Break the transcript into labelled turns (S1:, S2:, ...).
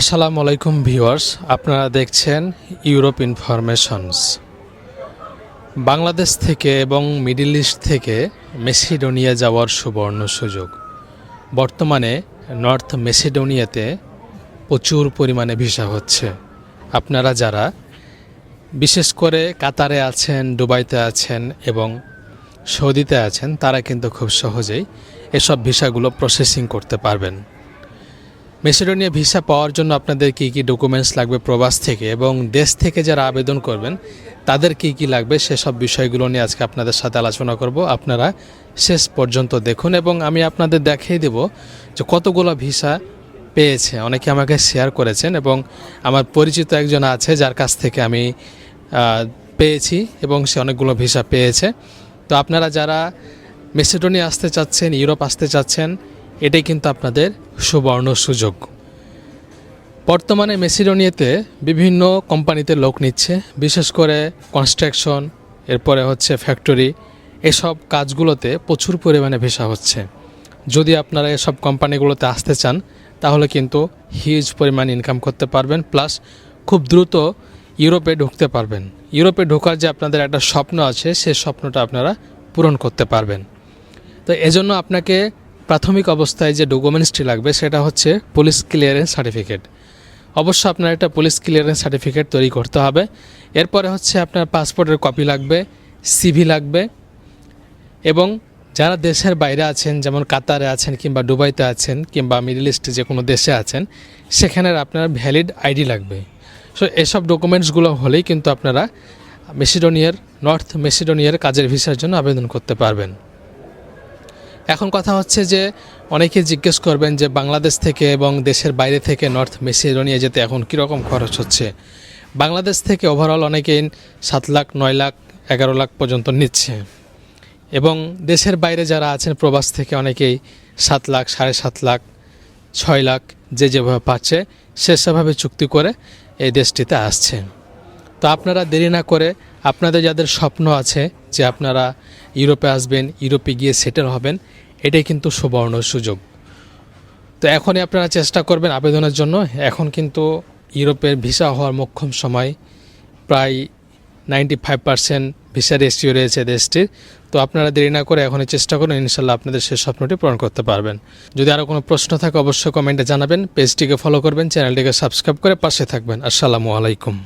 S1: আসসালামু আলাইকুম ভিউয়ার্স, আপনারা দেখছেন ইউরোপ ইনফরমেশনস। বাংলাদেশ থেকে এবং মিডল ইস্ট থেকে মেসিডোনিয়া যাওয়ার সুবর্ণ সুযোগ। বর্তমানে নর্থ মেসিডোনিয়াতে প্রচুর পরিমাণে ভিসা হচ্ছে। আপনারা যারা বিশেষ করে কাতারে আছেন, দুবাইতে আছেন এবং সৌদিতে আছেন, তারা কিন্তু খুব সহজেই এসব ভিসাগুলো প্রসেসিং করতে পারবেন। মেসিডোনিয়া ভিসা পাওয়ার জন্য আপনাদের কী কী ডকুমেন্টস লাগবে প্রবাস থেকে এবং দেশ থেকে যারা আবেদন করবেন, তাদের কী কী লাগবে সেসব বিষয়গুলো নিয়ে আজকে আপনাদের সাথে আলোচনা করব। আপনারা শেষ পর্যন্ত দেখুন এবং আমি আপনাদের দেখিয়ে দেব যে কতগুলো ভিসা পেয়েছে। অনেকে আমাকে শেয়ার করেছেন এবং আমার পরিচিত একজন আছে যার কাছ থেকে আমি পেয়েছি এবং সে অনেকগুলো ভিসা পেয়েছে। তো আপনারা যারা মেসিডোনিয়া আসতে চাচ্ছেন, ইউরোপ আসতে চাচ্ছেন, এটাই কিন্তু আপনাদের সুবর্ণ সুযোগ। বর্তমানে মেসিডোনিয়াতে বিভিন্ন কোম্পানিতে লোক নিচ্ছে, বিশেষ করে কনস্ট্রাকশন, এরপরে হচ্ছে ফ্যাক্টরি, এসব কাজগুলোতে প্রচুর পরিমাণে ভিসা হচ্ছে। যদি আপনারা এসব কোম্পানিগুলোতে আসতে চান, তাহলে কিন্তু হিউজ পরিমাণ ইনকাম করতে পারবেন প্লাস খুব দ্রুত ইউরোপে ঢুকতে পারবেন। ইউরোপে ঢোকার যে আপনাদের একটা স্বপ্ন আছে সেই স্বপ্নটা আপনারা পূরণ করতে পারবেন। তো এজন্য আপনাকে প্রাথমিক অবস্থায় যে ডকুমেন্টসটি লাগবে, সেটা হচ্ছে পুলিশ ক্লিয়ারেন্স সার্টিফিকেট। অবশ্য আপনার একটা পুলিশ ক্লিয়ারেন্স সার্টিফিকেট তৈরি করতে হবে। এরপরে হচ্ছে আপনার পাসপোর্টের কপি লাগবে, সিভি লাগবে এবং যারা দেশের বাইরে আছেন, যেমন কাতারে আছেন কিংবা দুবাইতে আছেন কিংবা মিডল ইস্টে যে কোনো দেশে আছেন সেখানের আপনার ভ্যালিড আইডি লাগবে। সো, এসব ডকুমেন্টসগুলো হলেই কিন্তু আপনারা মেসিডোনিয়ার, নর্থ মেসিডোনিয়ার কাজের ভিসার জন্য আবেদন করতে পারবেন। এখন কথা হচ্ছে যে অনেকে জিজ্ঞেস করবেন যে বাংলাদেশ থেকে এবং দেশের বাইরে থেকে নর্থ মেসিডোনিয়া যেতে এখন কীরকম খরচ হচ্ছে? বাংলাদেশ থেকে ওভারঅল অনেকেই সাত লাখ, নয় লাখ, এগারো লাখ পর্যন্ত নিচ্ছে। এবং দেশের বাইরে যারা আছেন, প্রবাস থেকে অনেকেই সাত লাখ, সাড়ে সাত লাখ, ছয় লাখ যে যেভাবে পাচ্ছে, সে সেভাবে চুক্তি করে এই দেশটিতে আসছে। তো আপনারা দেরি না করে আপনাদের যাদের স্বপ্ন আছে যে আপনারা ইউরোপে আসবেন, ইউরোপে গিয়ে সেটেল হবেন এটাই কিন্তু সুবর্ণ সুযোগ। তো এখনই আপনারা চেষ্টা করবেন আবেদনের জন্য। এখন কিন্তু ইউরোপের ভিসা হওয়ার মোক্ষম সময়। প্রায় ninety five percent visa ratio রয়েছে দেশটির। তো আপনারা দেরি না করে এখনই চেষ্টা করুন, ইনশাল্লাহ আপনাদের সেই স্বপ্নটি পূরণ করতে পারবেন। যদি আরও কোনো প্রশ্ন থাকে অবশ্যই কমেন্টে জানাবেন। পেজটিকে ফলো করবেন চ্যানেলটিকে সাবস্ক্রাইব করে পাশে থাকবেন। আসসালামু আলাইকুম।